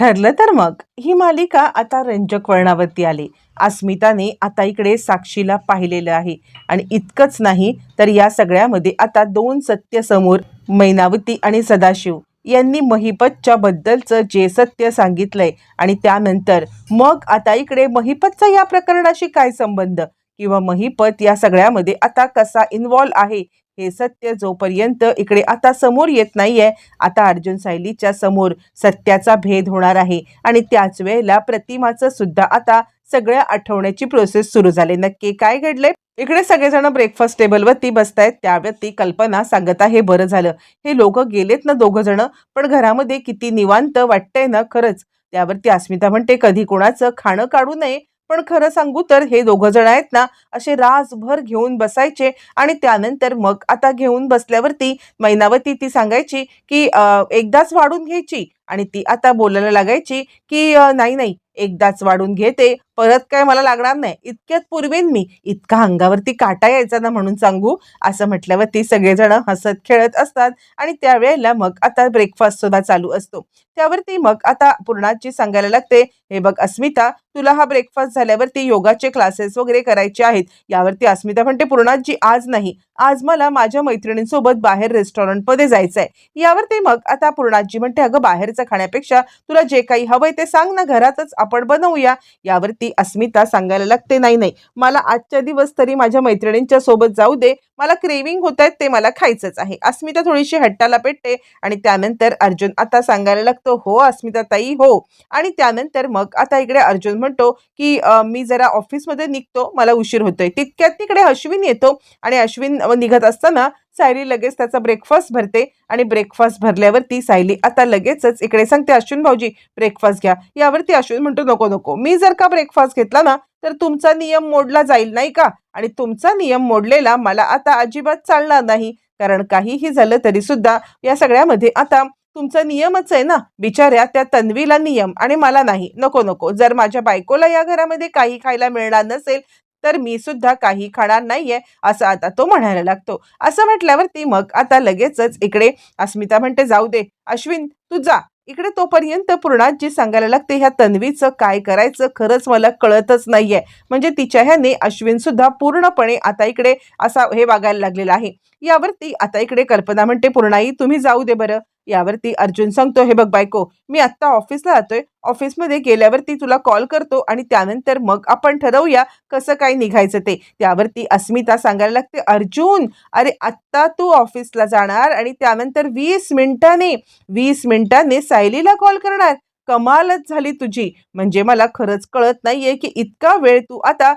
ठरलं तर मग. ही मालिका आता रंजक वळणावरती आली. अस्मिताने आता इकडे साक्षीला पाहिलेलं आहे. आणि इतकंच नाही तर या सगळ्यामध्ये आता दोन सत्य समोर मैनावती आणि सदाशिव यांनी महिपतच्या बद्दलचं जे सत्य सांगितलंय आणि त्यानंतर मग आता इकडे महिपतचा या प्रकरणाशी काय संबंध? किंवा महिपत या सगळ्यामध्ये आता कसा इन्व्हॉल्व आहे? हे सत्य जोपर्यंत इकडे आता समोर येत नाहीये आता अर्जुन सायलीच्या समोर सत्याचा भेद होणार आहे. आणि त्याच वेळेला प्रतिमाचं सुद्धा आता सगळ्या आठवण्याची प्रोसेस सुरू झाली. नक्की काय घडले इकडे सगळेजण ब्रेकफास्ट टेबलवरती बसतायत. त्यावरती कल्पना सांगत आहे बरं झालं. हे लोक गेलेत ना दोघं जण पण घरामध्ये किती निवांत वाटतंय ना खरंच. त्यावरती अस्मिता म्हणते कधी कोणाचं खाणं काढू नये पण खरं सांगू तर हे दोघं जण आहेत ना असे रासभर घेऊन बसायचे आणि त्यानंतर मग आता घेऊन बसल्यावरती मैनावती ती सांगायची की एकदाच वाढून घ्यायची आणि ती आता बोलायला लागायची की नाही नाही एकदाच वाढून घेते परत काय मला लागणार नाही. इतक्यात पूर्वेन मी. इतका अंगावरती काटा यायचा ना म्हणून सांगू. असं म्हटल्यावर ती सगळेजण हसत खेळत असतात आणि त्यावेळेला मग आता ब्रेकफास्ट सुद्धा चालू असतो. त्यावरती मग आता पूर्णाची सांगायला लागते हे बघ अस्मिता तुला हा ब्रेकफास्ट झाल्यावरती योगाचे क्लासेस वगैरे करायचे आहेत. यावरती अस्मिता म्हणते पूर्णाजी आज नाही. आज मला माझ्या मैत्रिणींसोबत बाहेर रेस्टॉरंटमध्ये जायचं आहे यावरती मग आता पूर्णाजी म्हणते अगं बाहेरचं खाण्यापेक्षा तुला जे काही हवंय ते सांग ना घरातच आपण बनवूया. यावरती अस्मिता सांगायला लागते नाही नाही मला आजच्या दिवस तरी माझ्या मैत्रिणींच्या सोबत जाऊ दे. मला क्रेविंग होत आहेत ते मला खायचंच आहे. अस्मिता थोडीशी हट्टाला पेटते आणि त्यानंतर अर्जुन आता सांगायला लागतो हो अस्मिता ताई हो. आणि त्यानंतर मग आता इकडे अर्जुन म्हणतो की मी जरा ऑफिसमध्ये निघतो मला उशीर होतोय. तितक्यात तिकडे अश्विन येतो आणि अश्विन निघत असताना सायली लगेच त्याचा ब्रेकफास्ट भरते आणि ब्रेकफास्ट भरल्यावरती सायली आता लगेचच इकडे सांगते अश्विन भाऊजी ब्रेकफास्ट घ्या. यावरती अश्विन म्हणतो नको नको. मी जर का ब्रेकफास्ट घेतला ना तर तुमचा नियम मोडला जाईल नाही का? आणि तुमचा नियम मोडलेला मला आता अजिबात चालणार नाही. कारण काहीही झालं तरी सुद्धा या सगळ्यामध्ये आता तुमचा नियमच आहे ना. बिचाऱ्या त्या तन्वीला नियम आणि मला नाही. नको नको. जर माझ्या बायकोला या घरामध्ये काही खायला मिळणार नसेल तर मी सुद्धा काही खाणार नाहीये असं आता तो म्हणायला लागतो. असं म्हटल्यावरती मग आता लगेचच इकडे अस्मिता म्हणते जाऊ दे अश्विन तू जा. इकडे तोपर्यंत पूर्णाजी सांगायला लागते ह्या तन्वीचं काय करायचं खरंच मला कळतच नाहीये. म्हणजे तिच्या ह्याने अश्विन सुद्धा पूर्णपणे आता इकडे असा हे वागायला लागलेला आहे. यावरती आता इकडे कल्पना म्हणते पूर्णाई तुम्ही जाऊ दे बरं. यावरती अर्जुन सांगतो हे बघ बायको मी आत्ता ऑफिसला जातोय. ऑफिसमध्ये गेल्यावरती तुला कॉल करतो आणि त्यानंतर मग आपण ठरवूया कसं काय निघायचं ते. त्यावरती अस्मिता सांगायला लागते अर्जुन अरे आत्ता तू ऑफिसला जाणार आणि त्यानंतर वीस मिनिटाने वीस मिनिटाने सायलीला कॉल करणार. कमालच झाली तुझी. म्हणजे मला खरंच कळत नाहीये की इतका वेळ तू आता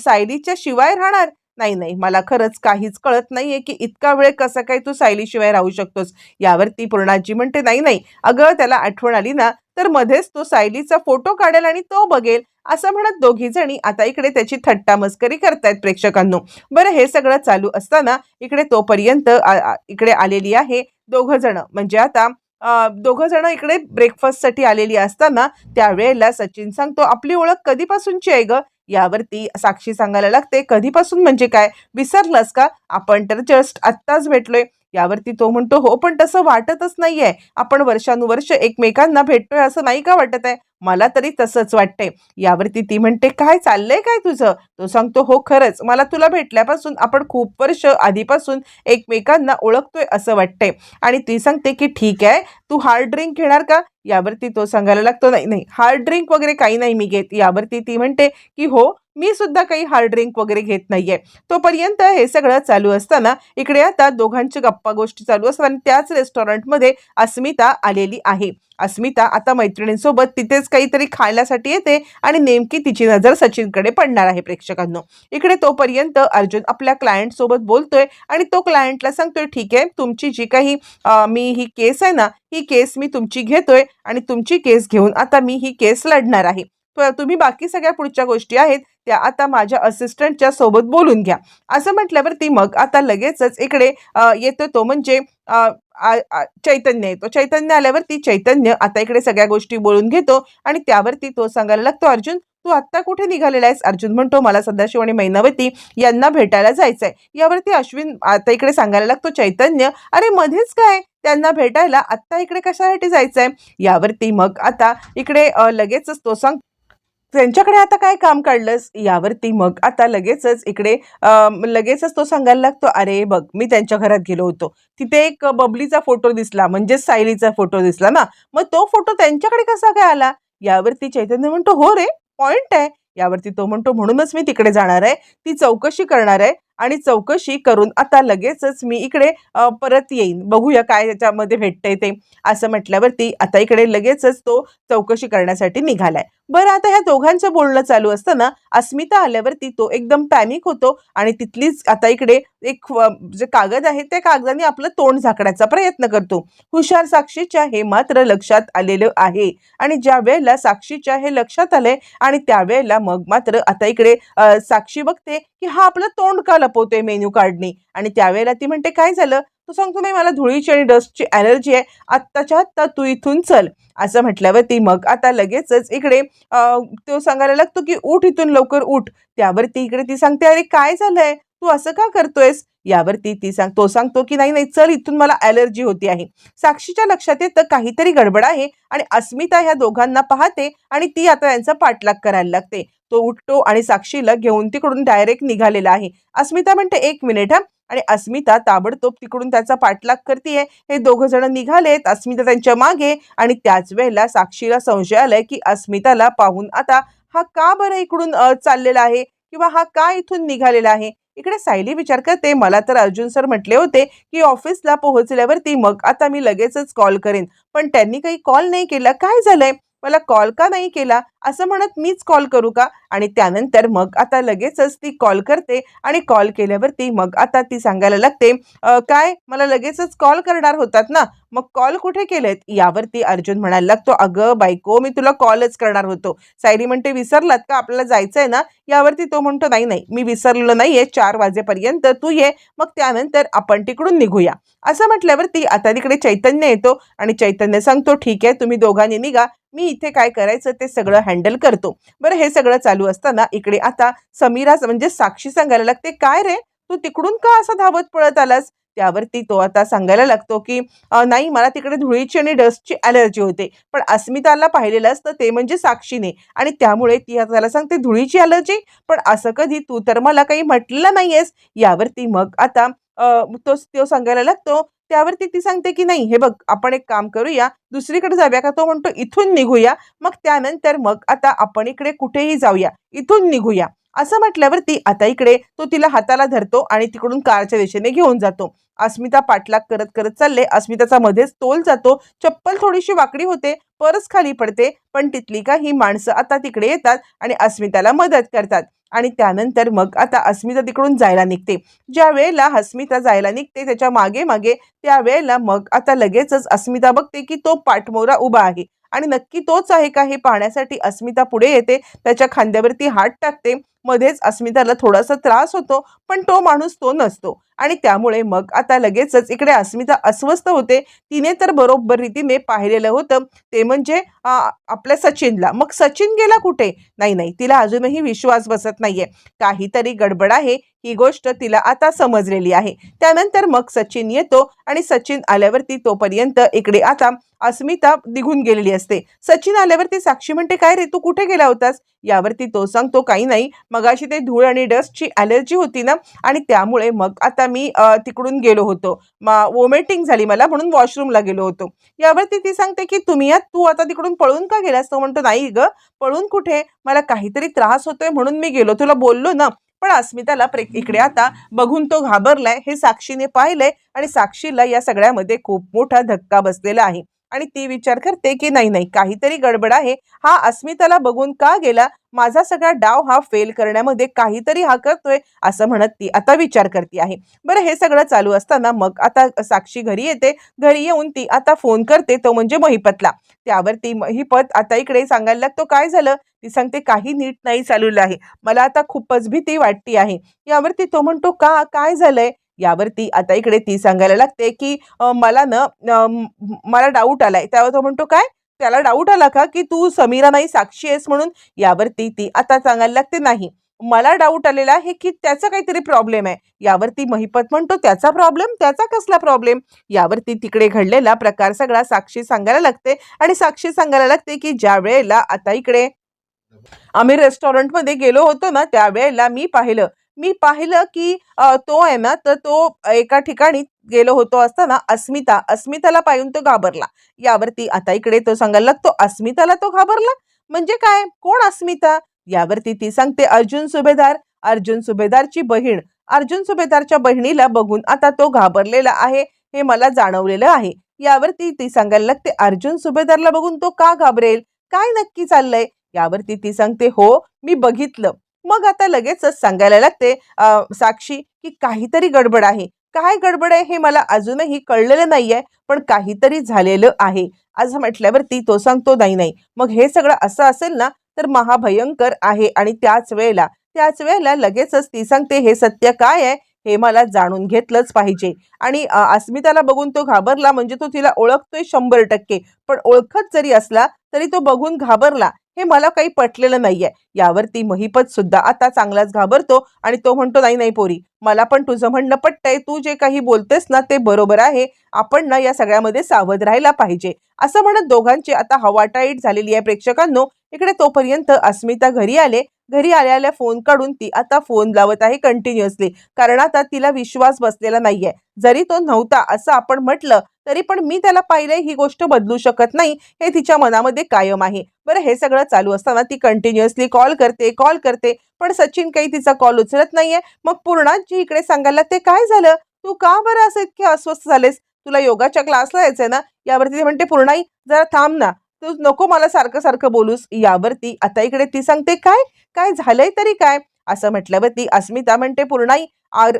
सायलीच्या शिवाय राहणार. नाही नाही. मला खरंच काहीच कळत नाहीये की इतका वेळ कसं काय तू सायलीशिवाय राहू शकतोस. यावरती पूर्णाजी म्हणते नाही नाही. अगं त्याला आठवण आली ना तर मध्येच तो सायलीचा फोटो काढेल आणि तो बघेल. असं म्हणत दोघी जणी आता इकडे त्याची थट्टा मस्करी करतायत प्रेक्षकांनो. बरं हे सगळं चालू असताना इकडे तोपर्यंत इकडे आलेली आहे दोघं जण. म्हणजे आता दोघं जण इकडे ब्रेकफास्टसाठी आलेली असताना त्यावेळेला सचिन सांगतो आपली ओळख कधीपासूनची आहे गं? यावरती साक्षी सांगायला लागते. कधीपासून म्हणजे काय? विसरलास का? आपण तर जस्ट आत्ताच भेटलोय. यावरती तो म्हणतो हो पण तसं वाटतच नाहीये. आपण वर्षानुवर्ष एकमेकांना भेटतोय असं नाही का वाटत आहे? मला तरी तसंच वाटतंय. यावरती ती म्हणते काय चाललंय काय तुझं? तो सांगतो हो खरंच. मला तुला भेटल्यापासून आपण खूप वर्ष आधीपासून एकमेकांना ओळखतोय असं वाटतंय. आणि ती सांगते की ठीक आहे. तू हार्ड ड्रिंक घेणार का? यावरती तो सांगायला लागतो नाही नाही हार्ड ड्रिंक वगैरे काही नाही मी घेत. यावरती ती म्हणते की हो मी सुद्धा काही हार्ड ड्रिंक वगैरे घेत नाहीये. तोपर्यंत हे सगळं चालू असताना इकडे आता दोघांची गप्पा गोष्टी चालू असताना त्याच रेस्टॉरंटमध्ये अस्मिता आलेली आहे. अस्मिता आता मैत्रिणींसोबत तिथेच काहीतरी खाण्यासाठी येते आणि नेमकी तिची नजर सचिनकडे पडणार आहे प्रेक्षकांनो. इकडे तोपर्यंत अर्जुन आपल्या क्लायंट सोबत बोलतोय आणि तो क्लायंटला सांगतोय ठीक आहे तुमची जी काही मी ही केस आहे ना ही केस मी तुमची घेतोय आणि तुमची केस घेऊन आता मी ही केस लढणार आहे. तुम्ही बाकी सगळ्या पुढच्या गोष्टी आहेत त्या आता माझ्या असिस्टंटच्या सोबत बोलून घ्या. असं म्हटल्यावरती मग आता लगेचच इकडे येतो तो म्हणजे आ- चैतन्य येतो. चैतन्य आल्यावरती चैतन्य आता इकडे सगळ्या गोष्टी बोलून घेतो आणि त्यावरती तो सांगायला लागतो अर्जुन तू आत्ता कुठे निघालेला आहेस? अर्जुन म्हणतो मला सदाशिव आणि मैनावती यांना भेटायला जायचंय. यावरती अश्विन आता इकडे सांगायला लागतो चैतन्य अरे मध्येच काय? त्यांना भेटायला आत्ता इकडे कशासाठी जायचंय? यावरती मग आता इकडे लगेचच तो सांग त्यांच्याकडे आता काय काम काढलंस? यावरती मग आता लगेचच इकडे लगेचच तो सांगायला लागतो अरे बघ मी त्यांच्या घरात गेलो होतो. तिथे एक बबलीचा फोटो दिसला म्हणजेच सायलीचा फोटो दिसला ना. मग तो फोटो त्यांच्याकडे कसा काय आला? यावरती चैतन्य म्हणतो हो रे पॉइंट आहे. यावरती तो म्हणतो म्हणूनच मी तिकडे जाणार आहे. ती चौकशी करणार आहे आणि चौकशी करून आता लगेचच मी इकडे परत येईन. बघूया काय त्याच्यामध्ये भेटतंय ते. असं म्हटल्यावरती आता इकडे लगेचच तो चौकशी करण्यासाठी निघालाय. बरं आता ह्या दोघांचं बोलणं चालू असताना अस्मिता आल्यावरती तो एकदम पॅनिक होतो आणि तिथलीच आता इकडे एक जे कागद आहे त्या कागदाने आपलं तोंड झाकण्याचा प्रयत्न करतो. हुशार साक्षीच्या हे मात्र लक्षात आलेलं आहे आणि ज्या वेळेला साक्षीच्या हे लक्षात आलंय आणि त्यावेळेला मग मात्र आता इकडे साक्षी बघते की हा आपलं तोंड का लपवतोय मेन्यू कार्डनी? आणि त्यावेळेला ती म्हणते काय झालं? तो सांगतो नाही मला धुळीची आणि डस्टची ॲलर्जी आहे. आत्ताच्या आत्ता तू इथून चल. असं म्हटल्यावरती मग आता लगेचच इकडे तो सांगायला लागतो की उठ इथून लवकर उठ. त्यावरती इकडे ती सांगते अरे काय झालंय? तू असं का करतोयस? यावरती ती सांग तो सांगतो की नाही नाही चल इथून मला ॲलर्जी होती आहे. साक्षीच्या लक्षात येतं काहीतरी गडबड आहे आणि अस्मिता ह्या दोघांना पाहते आणि ती आता यांचा पाठलाग करायला लागते. तो उठतो आणि साक्षीला घेऊन तिकडून डायरेक्ट निघालेला आहे. अस्मिता म्हणते एक मिनिट हा. आणि अस्मिता ताबडतोब तिकडून त्याचा पाठलाग करते हे दोघं जण निघालेत अस्मिता त्यांच्या मागे आणि त्याच वेळेला साक्षीला संशय आलाय की अस्मिताला पाहून आता हा का बरं इकडून चाललेला आहे किंवा हा का इथून निघालेला आहे? इकडे सायली विचार करते. मला तर अर्जुन सर म्हटले होते की ऑफिसला पोहोचल्यावरती मग आता मी लगेचच कॉल करेन. पण त्यांनी काही कॉल नाही केला. काय झालंय? मला कॉल का नाही केला? असं म्हणत मीच कॉल करू का? आणि त्यानंतर मग आता लगेचच ती कॉल करते आणि कॉल केल्यावरती मग आता ती सांगायला लागते काय? मला लगेचच कॉल करणार होतात ना? मग कॉल कुठे केलेत? यावरती अर्जुन म्हणायला लागतो अगं बायको मी तुला कॉलच करणार होतो. सायरी म्हणते विसरलात का? आपल्याला जायचं आहे ना? यावरती तो म्हणतो नाही नाही मी विसरलेलो नाहीये. चार वाजेपर्यंत तू ये. मग त्यानंतर आपण तिकडून निघूया. असं म्हटल्यावरती आता तिकडे चैतन्य येतो आणि चैतन्य सांगतो ठीक आहे तुम्ही दोघांनी निघा. मी इथे काय करायचं ते सगळं हँडल करतो. बरं हे सगळं चालू असताना इकडे आता समीरा म्हणजे साक्षी सांगायला लागते काय रे? तू तिकडून का असा धावत पळत आलास? त्यावरती तो आता सांगायला लागतो की नाही मला तिकडे धुळीची आणि डस्टची ॲलर्जी होते पण अस्मिताला पाहिलेलं असतं ते म्हणजे साक्षीने आणि त्यामुळे ती आता त्याला सांगते धुळीची ॲलर्जी? पण असं कधी तू तर मला काही म्हटलेलं नाहीयेस. यावरती मग आता तो तो सांगायला लागतो त्यावरती ती सांगते की नाही हे बघ आपण एक काम करूया दुसरीकडे जाऊया का? तो म्हणतो इथून निघूया. मग त्यानंतर मग आता आपण इकडे कुठेही जाऊया इथून निघूया. असं म्हटल्यावरती आता इकडे तो तिला हाताला धरतो आणि तिकडून कारच्या दिशेने घेऊन जातो. अस्मिता पाठलाग करत करत चालले. अस्मिताचा मध्येच तोल जातो. चप्पल थोडीशी वाकडी होते. परस खाली पडते. पण तिथली काही माणसं आता तिकडे येतात आणि अस्मिताला मदत करतात. आणि त्यानंतर मग आता अस्मिता तिकडून जायला निघते. ज्या वेळेला अस्मिता जायला निघते त्याच्यामागे मागे त्यावेळेला मग आता लगेचच अस्मिता बघते की तो पाठमोरा उभा आहे. आणि नक्की तोच आहे का हे पाहण्यासाठी अस्मिता पुढे येते. त्याच्या खांद्यावरती हात टाकते. मध्येच अस्मिताला थोडासा त्रास होतो पण तो माणूस तो नसतो. आणि त्यामुळे मग आता लगेचच इकडे अस्मिता अस्वस्थ होते. तिने तर बरोबर रीतीने पाहिलेलं होतं. ते म्हणजे आपल्या सचिनला. मग सचिन गेला कुठे? नाही नाही. तिला अजूनही विश्वास बसत नाहीये. काहीतरी गडबड आहे. ही गोष्ट तिला आता समजलेली आहे. त्यानंतर मग सचिन येतो आणि सचिन आल्यावरती तोपर्यंत इकडे आता अस्मिता निघून गेलेली असते. सचिन आल्यावरती साक्षी म्हणते काय रे? तू कुठे गेला होतास? यावरती तो सांगतो काही नाही. मगाशी ते धूळ आणि डस्टची ॲलर्जी होती ना आणि त्यामुळे मग आता मी तिकडून गेलो होतो. वोमिटिंग झाली मला म्हणून वॉशरूमला गेलो होतो. यावरती ती सांगते की तुम्ही यात तू आता तिकडून पळून का गेलास? तो म्हणतो नाही ग पळून कुठे? मला काहीतरी त्रास होतोय म्हणून मी गेलो. तुला बोललो ना. पण अस्मिताला प्रे इकडे आता बघून तो घाबरलाय. हे साक्षीने पाहिलंय आणि साक्षीला या सगळ्यामध्ये खूप मोठा धक्का बसलेला आहे. आणि ती विचार करते की नाही नाही काहीतरी गडबड आहे. हा अस्मिताला बघून का गेला? माझा सगळा डाव हा फेल करण्यामध्ये काहीतरी हा करतोय असं म्हणत ती आता विचार करते आहे. बरं हे सगळं चालू असताना मग आता साक्षी घरी येते. घरी येऊन ती आता फोन करते तो म्हणजे महिपतला. त्यावरती महिपत आता इकडे सांगायला लागतो काय झालं? ती सांगते काही नीट नाही चालूलं आहे. मला आता खूपच भीती वाटती आहे. यावरती तो म्हणतो का? काय झालंय? यावरती आता इकडे ती सांगायला लागते की मला ना मला डाऊट आलाय. त्यावर तो म्हणतो काय? त्याला डाऊट आला का की तू समीरा नाही साक्षी आहेस म्हणून? यावरती ती आता सांगायला लागते नाही. मला डाऊट आलेला आहे की त्याचा काहीतरी प्रॉब्लेम आहे. यावरती महिपत म्हणतो त्याचा प्रॉब्लेम त्याचा कसला प्रॉब्लेम यावरती तिकडे घडलेला प्रकार सगळा साक्षी सांगायला लागते आणि साक्षी सांगायला लागते की ज्या वेळेला आता इकडे आम्ही रेस्टॉरंटमध्ये गेलो होतो ना त्यावेळेला मी पाहिलं मी पाहिलं की तो आहे ना तर तो एका ठिकाणी गेलो होतो असताना अस्मिता अस्मिताला पाहून तो घाबरला. यावरती आता इकडे तो सांगायला लागतो अस्मिताला तो घाबरला. म्हणजे काय? कोण अस्मिता? यावरती ती सांगते अर्जुन सुभेदार अर्जुन सुभेदारची बहीण. अर्जुन सुभेदारच्या बहिणीला बघून आता तो घाबरलेला आहे हे मला जाणवलेलं आहे. यावरती ती सांगायला लागते अर्जुन सुभेदारला बघून तो का घाबरेल? काय नक्की चाललंय? यावरती ती सांगते हो मी बघितलं. मग आता लगेचच सांगायला लागते साक्षी की काहीतरी गडबड आहे. काय गडबड आहे हे मला अजूनही कळलेलं नाहीये पण काहीतरी झालेलं आहे. आज म्हटल्यावरती तो सांगतो नाही नाही. मग हे सगळं असं असेल ना तर महाभयंकर आहे आणि त्याच वेळेला त्याच वेळेला लगेचच ती सांगते हे सत्य काय आहे हे मला जाणून घेतलंच पाहिजे. आणि अस्मिताला बघून तो घाबरला म्हणजे तो तिला ओळखतोय शंभर टक्के. पण ओळखत जरी असला तरी तो बघून घाबरला. हे मला काही पटलेलं नाहीये. यावरती महिपत सुद्धा आता चांगलाच घाबरतो आणि तो म्हणतो नाही नाही पोरी मला पण तुझं म्हणणं पटतंय. तू जे काही बोलतेस ना ते बरोबर आहे. आपण ना या सगळ्यामध्ये सावध राहायला पाहिजे. असं म्हणत दोघांची आता हवाटाईट झालेली आहे प्रेक्षकांनो. इकडे तोपर्यंत अस्मिता घरी आले. घरी आल्या फोन काढून ती आता फोन लावत आहे कंटिन्युअसली कारण आता तिला विश्वास बसलेला नाहीये. जरी तो नव्हता असं आपण म्हटलं तरी पण मी त्याला पाहिलंय ही गोष्ट बदलू शकत नाही हे तिच्या मनामध्ये कायम आहे. बरं हे सगळं चालू असताना ती कंटिन्युअसली कॉल करते कॉल करते पण सचिन काही तिचा कॉल उचलत नाहीये. मग पूर्णाजी इकडे सांगायला ते काय झालं? तू का बरं असं इतके अस्वस्थ झालेस? तुला योगाच्या क्लासला यायचंय ना? यावरती ते म्हणते पूर्णाई जरा थांब ना. तू नको मला सारखं सारखं बोलूस. यावरती आता इकडे ती सांगते काय? काय झालंय तरी काय? असं म्हटल्यावर ती अस्मिता म्हणते पूर्णाई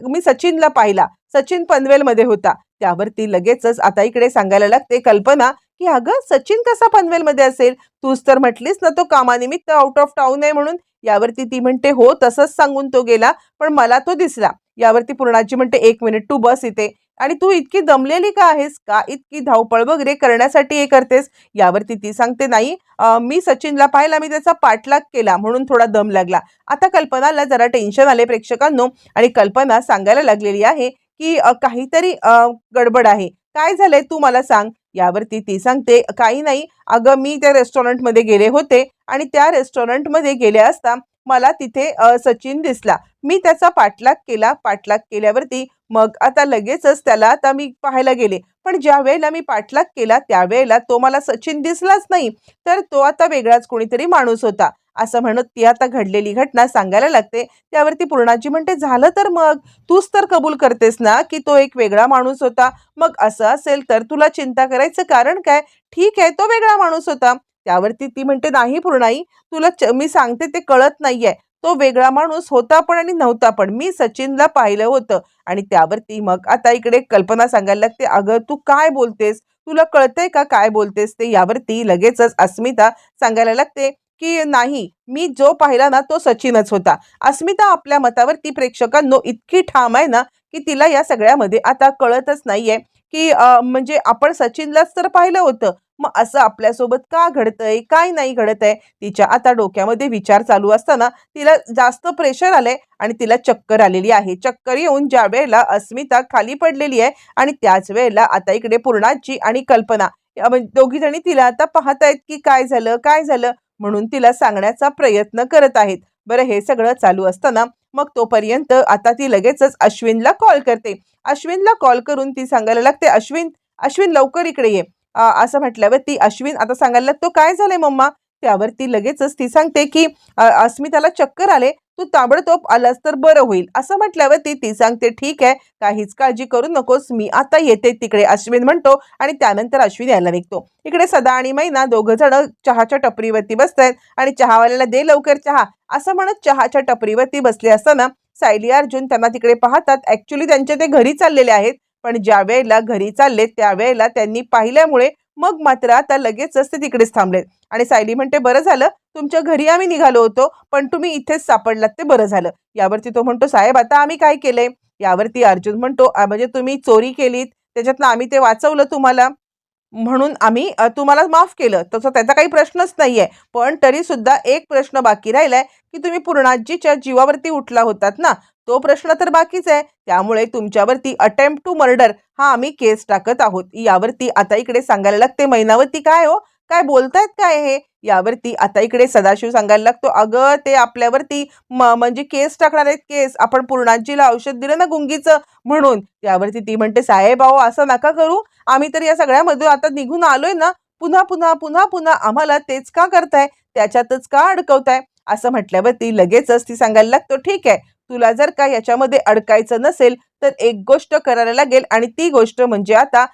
मी सचिनला पाहिला. सचिन पनवेलमध्ये होता. त्यावरती लगेचच आता इकडे सांगायला लागते कल्पना की अगं सचिन कसा पनवेलमध्ये असेल? तूच तर म्हटलीस ना तो कामानिमित्त आउट ऑफ टाऊन आहे म्हणून. यावरती ती म्हणते हो तसंच सांगून तो गेला पण मला तो दिसला. यावरती पूर्णाची म्हणते एक मिनिट तू बस इथे. आणि तू इतकी दमलेली का आहेस? का इतकी धावपळ वगैरे करण्यासाठी हे करतेस? यावरती ती सांगते नाही मी सचिनला पाहिला मी त्याचा पाठलाग केला म्हणून थोडा दम लागला. आता कल्पनाला जरा टेन्शन आले प्रेक्षकांनो आणि कल्पना सांगायला लागलेली आहे की काहीतरी गडबड आहे. काय झालंय तू मला सांग. यावरती ती सांगते काही नाही. अगं मी त्या रेस्टॉरंटमध्ये गेले होते आणि त्या रेस्टॉरंटमध्ये गेले असता मला तिथे सचिन दिसला. मी त्याचा पाठलाग केला. पाठलाग केल्यावरती मग आता लगेचच त्याला आता मी पाहायला गेले. पण ज्या वेळेला मी पाठलाग केला त्यावेळेला तो मला सचिन दिसलाच नाही. तर तो आता वेगळाच कोणीतरी माणूस होता. असं म्हणत ती आता घडलेली घटना सांगायला लागते. त्यावरती पूर्णाजी म्हणते झालं तर मग? तूच तर कबूल करतेस ना की तो एक वेगळा माणूस होता? मग असं असेल तर तुला चिंता करायचं कारण काय? ठीक आहे तो वेगळा माणूस होता. त्यावरती ती म्हणते नाही पूर्णाई तुला च- मी सांगते ते कळत नाहीये. तो वेगळा माणूस होता पण आणि नव्हता पण. मी सचिनला पाहिलं होतं आणि त्यावरती मग आता इकडे कल्पना सांगायला लागते अगं तू काय बोलतेस? तुला कळतंय का काय बोलतेस ते? यावरती लगेचच अस्मिता सांगायला लागते की नाही मी जो पाहिला ना तो सचिनच होता. अस्मिता आपल्या मतावरती प्रेक्षकांनो इतकी ठाम आहे ना की तिला या सगळ्यामध्ये आता कळतच नाहीये. की म्हणजे आपण सचिनलाच तर पाहिलं होतं. मग असं आपल्यासोबत का घडतंय काय नाही घडत आहे तिच्या आता डोक्यामध्ये विचार चालू असताना तिला जास्त प्रेशर आलंय आणि तिला चक्कर आलेली आहे. चक्कर येऊन ज्या वेळेला अस्मिता खाली पडलेली आहे आणि त्याच वेळेला आता इकडे पूर्णाची आणि कल्पना म्हणजे दोघी जणी तिला आता पाहतायत की काय झालं काय झालं म्हणून तिला सांगण्याचा प्रयत्न करत आहेत. बरं हे सगळं चालू असताना मग तोपर्यंत आता ती लगेचच अश्विनला कॉल करते. अश्विनला कॉल करून ती सांगायला लागते अश्विन अश्विन लवकर इकडे ये. असं म्हटल्यावर ती अश्विन आता सांगायला लागतो काय झालंय मम्मा? त्यावर ती लगेचच ती सांगते की अस्मिताला चक्कर आले तू ताबडतोब आलास तर बरं होईल. असं म्हटल्यावरती ती सांगते ठीक आहे काहीच काळजी करू नकोस मी आता येते तिकडे अश्विन म्हणतो आणि त्यानंतर अश्विन यायला निघतो. इकडे सदा आणि मैना दोघं जण चहाच्या टपरीवरती बसत आहेत आणि चहावाल्याला दे लवकर चहा. असं म्हणत चहाच्या टपरीवरती बसले असताना सायली अर्जुन त्यांना तिकडे पाहतात. ऍक्च्युली त्यांच्या ते घरी चाललेले आहेत पण ज्या वेळेला घरी चालले त्यावेळेला त्यांनी पाहिल्यामुळे मग मात्र आता लगेचच ते तिकडेच थांबलेत. आणि सायली म्हणते बरं झालं तुमच्या घरी आम्ही निघालो होतो पण तुम्ही इथेच सापडलात ते बरं झालं. यावरती तो म्हणतो साहेब आता आम्ही काय केलंय? यावरती अर्जुन म्हणतो म्हणजे तुम्ही चोरी केलीत त्याच्यातनं आम्ही ते वाचवलं तुम्हाला. म्हणून आम्ही तुम्हाला माफ केलं. तसं त्याचा काही प्रश्नच नाही आहे पण तरी सुद्धा एक प्रश्न बाकी राहिलाय की तुम्ही पूर्णाजीच्या जीवावरती उठला होतात ना? तो प्रश्न तर बाकीच आहे. त्यामुळे तुमच्यावरती अटेम्प्ट टू मर्डर हा आम्ही केस टाकत आहोत. यावरती आता इकडे सांगायला लागते मैनावती काय हो? काय बोलतायत काय हे? यावरती आता इकडे सदाशिव सांगायला लागतो अगं ते आपल्यावरती म- म्हणजे केस टाकणार आहेत केस. आपण पूर्णाजीला औषध दिलं ना गुंगीचं म्हणून. त्यावरती ती म्हणते साहेब अहो असं नका करू. आम्ही तर या सगळ्यामधून आता निघून आलोय ना. पुन्हा पुन्हा पुन्हा पुन्हा आम्हाला तेच का करताय? त्याच्यातच का अडकवताय? असं म्हटल्यावरती लगेचच ती सांगायला लागतो ठीक आहे. तुला जर का याच्यामध्ये अडकायचं नसेल तर एक गोष्ट करायला लागेल आणि ती गोष्ट म्हणजे आता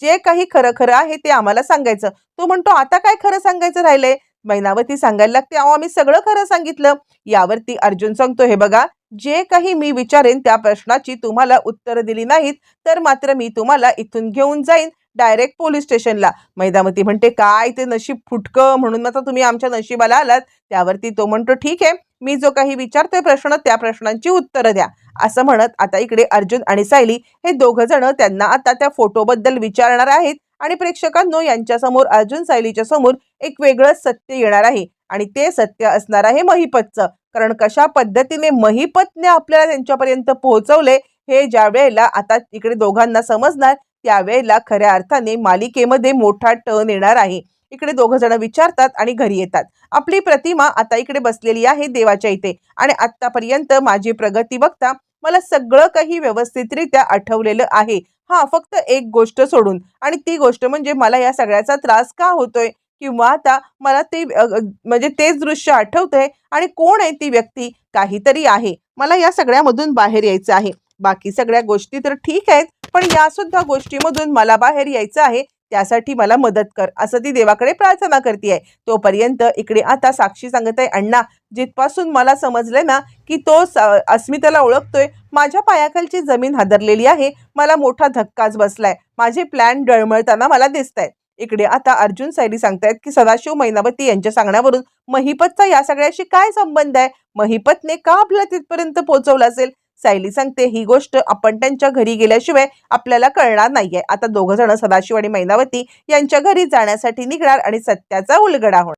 जे काही खरं खरं आहे ते आम्हाला सांगायचं. तो म्हणतो आता काय खरं सांगायचं राहिलंय? मैनावती सांगायला लागते अहो आम्ही सगळं खरं सांगितलं. यावरती अर्जुन सांगतो हे बघा जे काही मी विचारेन त्या प्रश्नाची तुम्हाला उत्तरं दिली नाहीत तर मात्र मी तुम्हाला इथून घेऊन जाईन डायरेक्ट पोलीस स्टेशनला. मैदामती म्हणते काय ते नशीब फुटकं म्हणून आता तुम्ही आमच्या नशिबाला आलात. त्यावरती तो म्हणतो ठीक आहे मी जो काही विचारतोय प्रश्न त्या प्रश्नांची उत्तरं द्या. असं म्हणत आता इकडे अर्जुन आणि सायली हे दोघ जण त्यांना आता त्या फोटोबद्दल विचारणार आहेत आणि प्रेक्षकांनो यांच्या समोर अर्जुन सायलीच्या समोर एक वेगळं सत्य येणार आहे. आणि ते सत्य असणार आहे महिपतचं. कारण कशा पद्धतीने महिपतने आपल्याला त्यांच्यापर्यंत पोहोचवले हे ज्या वेळेला आता इकडे दोघांना समजणार त्यावेळेला खऱ्या अर्थाने मालिकेमध्ये मोठा टर्न येणार आहे. इकडे दोघ जण विचारतात आणि घरी येतात. आपली प्रतिमा आता इकडे बसलेली आहे देवाच्या इथे आणि आतापर्यंत माझी प्रगती बघता मला सगळं काही व्यवस्थितरित्या आठवलेलं आहे. हा फक्त एक गोष्ट सोडून. आणि ती गोष्ट म्हणजे मला या सगळ्याचा त्रास का होतोय? किंवा आता मला ते म्हणजे तेच दृश्य आठवतंय आणि कोण आहे ती व्यक्ती? काहीतरी आहे. मला या सगळ्यामधून बाहेर यायचं आहे. बाकी सगळ्या गोष्टी तर ठीक आहेत पण या सुद्धा गोष्टीमधून मला बाहेर यायचं आहे. त्यासाठी मला मदत कर असं ती देवाकडे प्रार्थना करते तोपर्यंत इकडे आता साक्षी सांगत आहे अण्णा जिथपासून मला समजलंय ना की तो स- अस्मिताला ओळखतोय माझ्या पायाखालची जमीन हादरलेली आहे मला मोठा धक्काच बसलाय. माझे प्लॅन डळमळताना मला दिसत आहेत इकडे आता अर्जुन सायली सांगतायत की सदाशिव मैनावती यांच्या सांगण्यावरून महिपतचा या सगळ्याशी काय संबंध आहे? महिपतने का आपल्याला तिथपर्यंत पोहोचवलं असेल? सायली सांगते ही गोष्ट आपण त्यांच्या घरी गेल्याशिवाय आपल्याला कळणार नाहीये. आता दोघं जण सदाशिव आणि मैनावती यांच्या घरी जाण्यासाठी निघणार आणि सत्याचा उलगडा होणार.